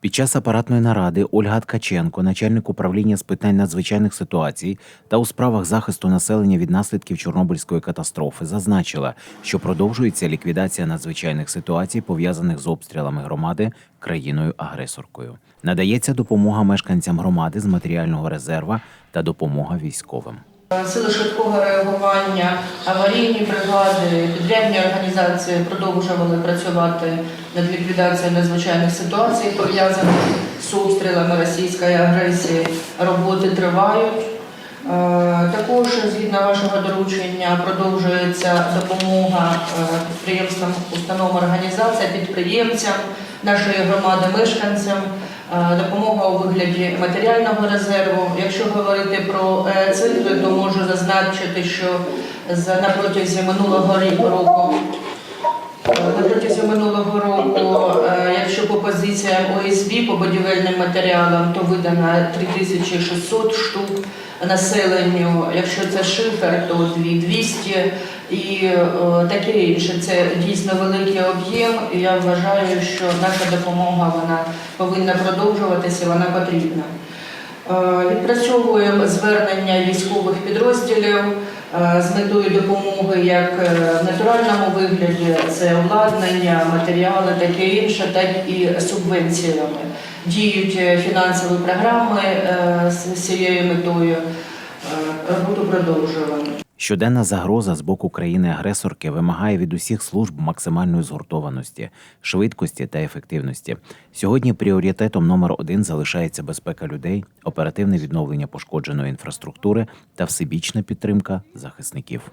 Під час апаратної наради Ольга Ткаченко, начальник управління з питань надзвичайних ситуацій та у справах захисту населення від наслідків Чорнобильської катастрофи, зазначила, що продовжується ліквідація надзвичайних ситуацій, пов'язаних з обстрілами громади країною-агресоркою. Надається допомога мешканцям громади з матеріального резерва та допомога військовим. Сили швидкого реагування, аварійні бригади, підрядні організації продовжували працювати над ліквідацією надзвичайних ситуацій, пов'язаних з обстрілами російської агресії. Роботи тривають. Е, Також згідно вашого доручення продовжується допомога е, підприємствам, установам, організаціям, підприємцям нашої громади, мешканцям. Е, Допомога у вигляді матеріального резерву. Якщо говорити про е, цифри, то можу зазначити, що на протязі минулого року е, на протязі минулого позиціям ОСБ, по будівельним матеріалам, то видано 3600 штук населенню. Якщо це шифер, то 2200 і е, таке інше. Це дійсно великий об'єм. І я вважаю, що наша допомога вона повинна продовжуватися, вона потрібна. Е, Відпрацьовуємо звернення військових підрозділів з метою допомоги як е, в натуральному вигляді, це обладнання, матеріали, таке інше, так і субвенціями. Діють е, фінансові програми е, з цією метою. Е, Роботу продовжуємо. Щоденна загроза з боку країни-агресорки вимагає від усіх служб максимальної згуртованості, швидкості та ефективності. Сьогодні пріоритетом номер один залишається безпека людей, оперативне відновлення пошкодженої інфраструктури та всебічна підтримка захисників.